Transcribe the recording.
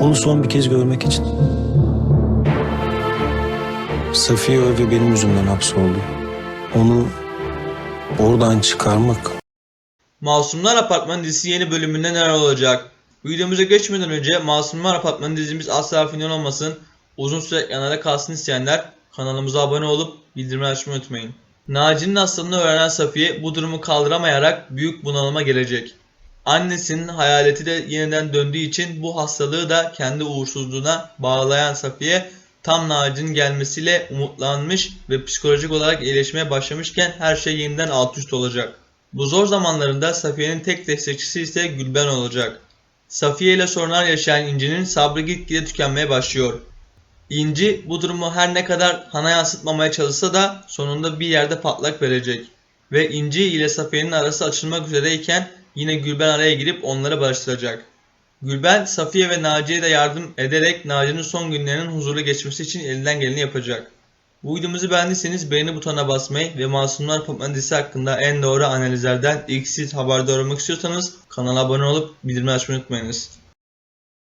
Onu son bir kez görmek için. Safiye o benim yüzümden hapsoldu. Onu oradan çıkarmak Masumlar Apartmanı dizisi yeni bölümünde neler olacak? Videomuza geçmeden önce Masumlar Apartmanı dizimiz asla final olmasın, uzun süre ekranlarda kalsın isteyenler kanalımıza abone olup bildirimleri açmayı unutmayın. Naci'nin hastalığını öğrenen Safiye bu durumu kaldıramayarak büyük bunalıma gelecek. Annesinin hayaleti de yeniden döndüğü için bu hastalığı da kendi uğursuzluğuna bağlayan Safiye tam Naci'nin gelmesiyle umutlanmış ve psikolojik olarak iyileşmeye başlamışken her şey yeniden alt üst olacak. Bu zor zamanlarında Safiye'nin tek destekçisi ise Gülben olacak. Safiye ile sorunlar yaşayan İnci'nin sabrı gitgide tükenmeye başlıyor. İnci bu durumu her ne kadar Han'a yansıtmamaya çalışsa da sonunda bir yerde patlak verecek. Ve İnci ile Safiye'nin arası açılmak üzereyken yine Gülben araya girip onları barıştıracak. Gülben, Safiye ve Naciye'ye de yardım ederek Naciye'nin son günlerinin huzurlu geçmesi için elinden geleni yapacak. Bu videomuzu beğendiyseniz beğeni butonuna basmayı ve Masumlar Apartmanı dizisi hakkında en doğru analizlerden ilk siz haberdar olmak istiyorsanız kanala abone olup bildirimleri açmayı unutmayınız.